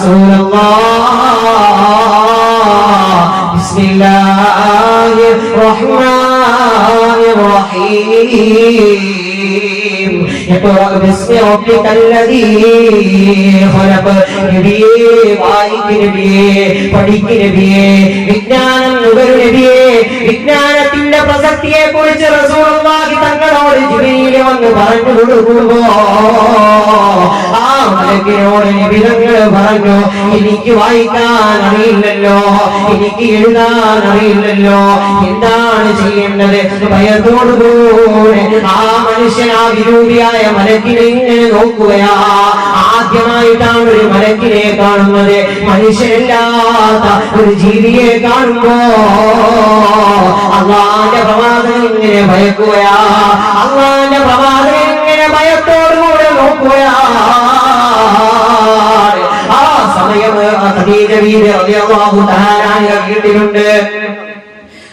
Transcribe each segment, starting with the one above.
رسول الله بسم الله الرحمن الرحيم اقرأ باسم ربك الذي خلق നബിയേ വായിക്ക് നബിയേ പഠിക്ക് നബിയേ വിജ്ഞാനം നുകരു നബിയേ വിജ്ഞാനത്തിന്റെ പ്രസക്തിയെ കുറിച്ച് റസൂലുള്ളാഹി തങ്ങളോട് ജിബ്രീൽ വന്ന് പറഞ്ഞു കൊടുക്കുമ്പോ ആ മലക്കിനോട് നിബിതങ്ങൾ പറഞ്ഞു. എനിക്ക് വായിക്കാൻ അറിയില്ലല്ലോ എനിക്ക് എഴുതാൻ അറിയില്ലല്ലോ എന്താണ് ചെയ്യേണ്ടത്? ഭയത്തോടുകൂടെ ആ മനുഷ്യൻ ആ വിരൂപിയായ മലക്കിനെ ഇങ്ങനെ നോക്കുകയാ. ആദ്യമായിട്ടാണ് ഒരു മലക്കിനെ കാണുന്നത്. മനുഷ്യനില്ലാത്ത ഒരു ജീവിയെ കാണുമ്പോ അള്ളാന്റെ പ്രവാചകൻ ഇങ്ങനെ ഭയക്കുകയാ. അള്ളാന്റെ പ്രവാചകൻ ഇങ്ങനെ ഭയത്തോടുകൂടെ നോക്കുകയാ. അൻഹ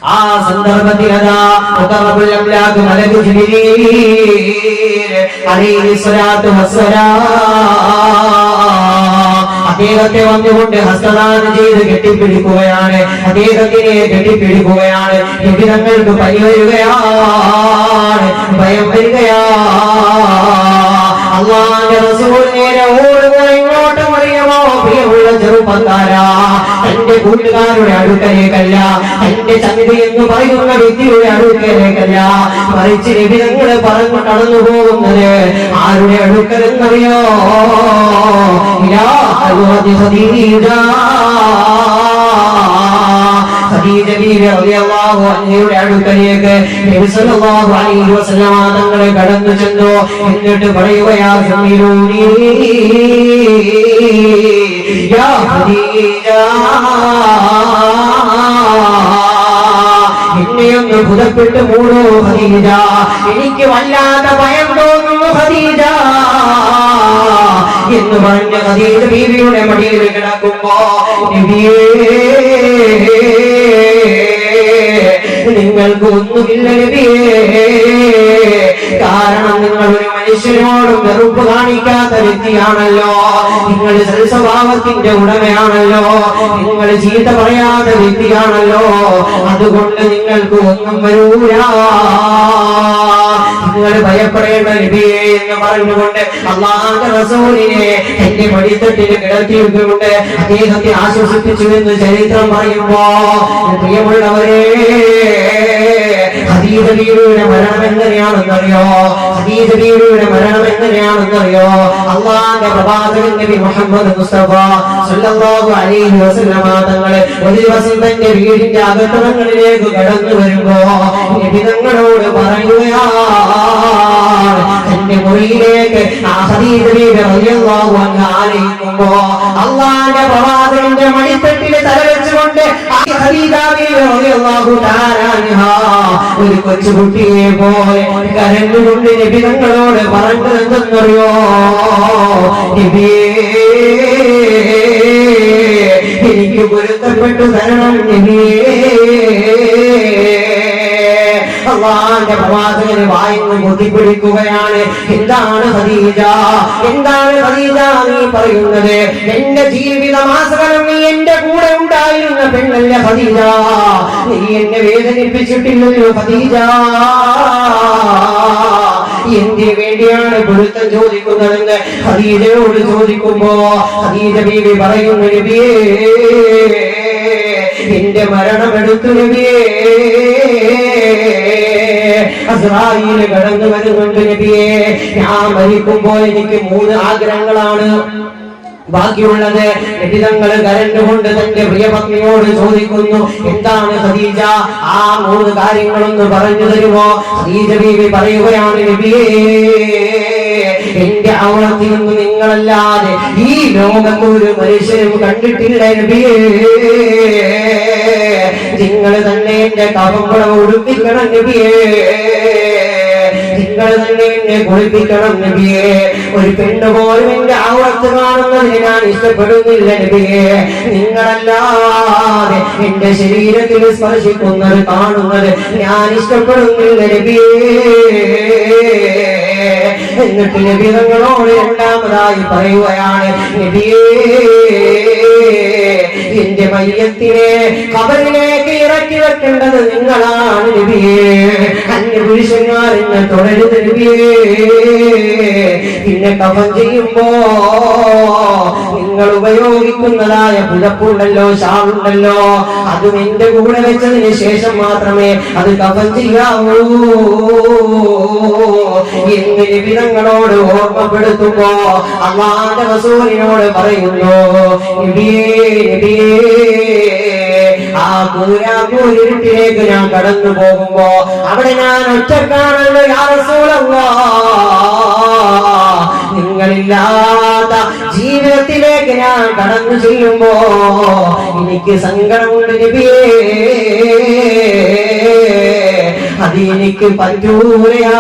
ആ സന്ദർഭത്തിൽ അതാ അദ്ദേഹത്തെ വന്നുകൊണ്ട് ഹസ്തദാനം ചെയ്ത് കെട്ടിപ്പിടിക്കുകയാണ്. അദ്ദേഹത്തിനെ കെട്ടിപ്പിടിക്കുകയാണ്. കെട്ടിടങ്ങൾക്ക് പനി വരികയാണ്. ഭയം വരികയാ അള്ളാന്റെ ഇങ്ങോട്ട് എന്റെ കൂട്ടുകാരുടെ അടുക്കലേക്കല്ല തന്റെ ചമിത എന്ന് പറയുന്ന വ്യക്തിയുടെ അടുക്കലേക്കല്ല. മറിച്ച് നിബിധങ്ങൾ പറഞ്ഞു കടന്നു പോകുന്നത് ആരുടെ അടുക്കലെന്നറിയോ? ഇല്ല അടുക്കലേക്ക് നബി സല്ലല്ലാഹു അലൈഹി വസല്ലം കടന്നു ചെന്നു. എന്നിട്ട് പറയുകയാ യാ എന്നെയൊന്ന് പുതപ്പെട്ട് മൂടോ ഖദീജ എനിക്ക് വല്ലാത്ത ഭയം തോന്നുന്നു ഖദീജ എന്ന് പറഞ്ഞ ഖദീജ ബീവിയുടെ മടിയിൽ കിടക്കുമ്പോ നിങ്ങൾക്ക് ഒന്നുമില്ല കാരണം നിങ്ങൾ മനുഷ്യനോട് വെറുപ്പ് കാണിക്കാത്ത വ്യക്തിയാണല്ലോ. നിങ്ങൾ സൽസ്വഭാവത്തിന്റെ ഉടമയാണല്ലോ. നിങ്ങൾ ചീത്ത പറയാത്ത വ്യക്തിയാണല്ലോ. അതുകൊണ്ട് നിങ്ങൾക്ക് ഒന്നും വരൂല. നിങ്ങൾ ഭയപ്പെടേണ്ട നബിയേ എന്ന് പറഞ്ഞുകൊണ്ട് അള്ളാഹന്റെ റസൂലിനെ എന്റെ മടിത്തട്ടിൽ കിടത്തിയിട്ടുകൊണ്ട് അദ്ദേഹത്തെ ആശ്വസിപ്പിച്ചു എന്ന് ചരിത്രം പറയുമ്പോ പ്രിയമുള്ളവരെ ഹദീജ ബീവിയുടെ മരണം എങ്ങനെയാണെന്നറിയോ? ഹദീജ മരണം എങ്ങനെയാണെന്നറിയോ? അള്ളാന്റെ പ്രവാചകൻ നബി മുഹമ്മദ് മുസ്തഫ സല്ലല്ലാഹു അലൈഹി വസല്ലമ തങ്ങളെ ഒരു ദിവസം തന്റെ വീടിന്റെ അകത്തളങ്ങളിലേക്ക് കടന്നു വരുമ്പോ നബി തങ്ങളോട് പറയുകയാണ്. തന്റെ മുറിയിലേക്ക് ആ റളിയല്ലാഹു അൻഹ ആനയിക്കുമ്പോ അള്ളാന്റെ പ്രവാചകന്റെ മടിത്തട്ടിൽ തലവെച്ചുകൊണ്ട് ഒരു കൊച്ചുകുട്ടിയെ പോലെ കരണ്ടുകൊണ്ട് നിബിതങ്ങളോട് തങ്ങളോട് പറഞ്ഞു എന്തെന്നറിയോ? എനിക്ക് പൊരുത്തപ്പെട്ടു തരണം നബിയേ. അള്ളാന്റെ പ്രവാചകന് വായിന്ന് ബുദ്ധിപ്പിടിക്കുകയാണ് എന്താണ് ഹദീജ എന്താണ് ഹദീജ നീ പറയുന്നത്? എന്റെ ജീവിത മാസകലം നീ എന്റെ കൂടെ ഉണ്ടായിരുന്ന പെണ്ണല്ല ഹദീജ നീ എന്നെ വേദനിപ്പിച്ചിട്ടില്ലല്ലോ ഹദീജ എന്തിനു വേണ്ടിയാണ് പൊരുത്തം ചോദിക്കുന്നതെന്ന് ഹദീജയോട് ചോദിക്കുമ്പോ ഹദീജ ബീവി പറയുന്നു നബിയേ എന്റെ മരണമെടുത്തു നബിയേ. അസ്രായേൽ കടന്നു വരുന്നുണ്ട് നബിയെ. ഞാൻ മരിക്കുമ്പോൾ എനിക്ക് മൂന്ന് ആഗ്രഹങ്ങളാണ്. ബാക്കിയുള്ളത് രഹിതങ്ങൾ കരണ്ടുകൊണ്ട് തന്റെ പ്രിയപത്നിയോട് ചോദിക്കുന്നു എന്താണ് സതീജ? ആ മൂന്ന് കാര്യങ്ങളൊന്ന് പറഞ്ഞു തരുമോ? സതീജ ബീവി പറയുകയാണ് നബിയേ എന്റെ അവളത്തിൽ നിന്ന് നിങ്ങളല്ലാതെ ഈ ലോകം ഒരു മനുഷ്യരും കണ്ടിട്ടില്ല നിങ്ങൾ തന്നെ എന്റെ കവമ്പളം ഒടുപ്പിക്കണം നബിയേ. നിങ്ങൾ തന്നെ എന്നെ കുളിപ്പിക്കണം നബിയെ. ഒരു പെണ്ണ് പോലും എന്റെ ആവത്ത് കാണുന്നതിന് ഞാൻ ഇഷ്ടപ്പെടുന്നില്ല നബിയെ. നിങ്ങളല്ലാതെ എന്റെ ശരീരത്തിൽ സ്പർശിക്കുന്നത് കാണുന്നത് ഞാൻ ഇഷ്ടപ്പെടുന്നില്ല നബിയേ. എന്നിട്ട് നബി രണ്ടാമതായി പറയുകയാണ് എന്റെ മയ്യത്തിനെ കബറിലേക്ക് ഇറക്കി വെക്കേണ്ടത് നിങ്ങളാണ് നബിയേ. അന്യപുരുഷന്മാർ പുരുഷന്മാർ ഇന്ന് തുടരുത് പിന്നെ കഫൻ ചെയ്യുമ്പോ നിങ്ങൾ ഉപയോഗിക്കുന്നതായ പുതപ്പുണ്ടല്ലോ ഷാളുണ്ടല്ലോ. അതും എന്റെ കൂടെ വെച്ചതിന് ശേഷം മാത്രമേ അത് കഫൻ ചെയ്യാവൂ. എന്ന് നിബിതങ്ങളോട് ഓർമ്മപ്പെടുത്തുമ്പോ അള്ളാന്റെ റസൂലിനോട് പറയുന്നു ആ ഞാൻ കടന്നു പോകുമ്പോ അവിടെ ഞാൻ ഒറ്റക്കാണല്ലോ യാ നിങ്ങളില്ലാത്ത ജീവിതത്തിലേക്ക് ഞാൻ കടന്നു ചെല്ലുമ്പോ എനിക്ക് സങ്കടമുണ്ട് നബിയേ. അത് എനിക്ക് പറ്റൂലയാ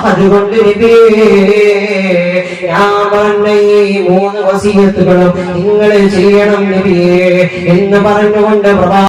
അതുകൊണ്ട് ഈ മൂന്ന് വസീയത്തുകളും നിങ്ങൾ ചെയ്യണം എന്ന് പറഞ്ഞുകൊണ്ട് പ്രഭാ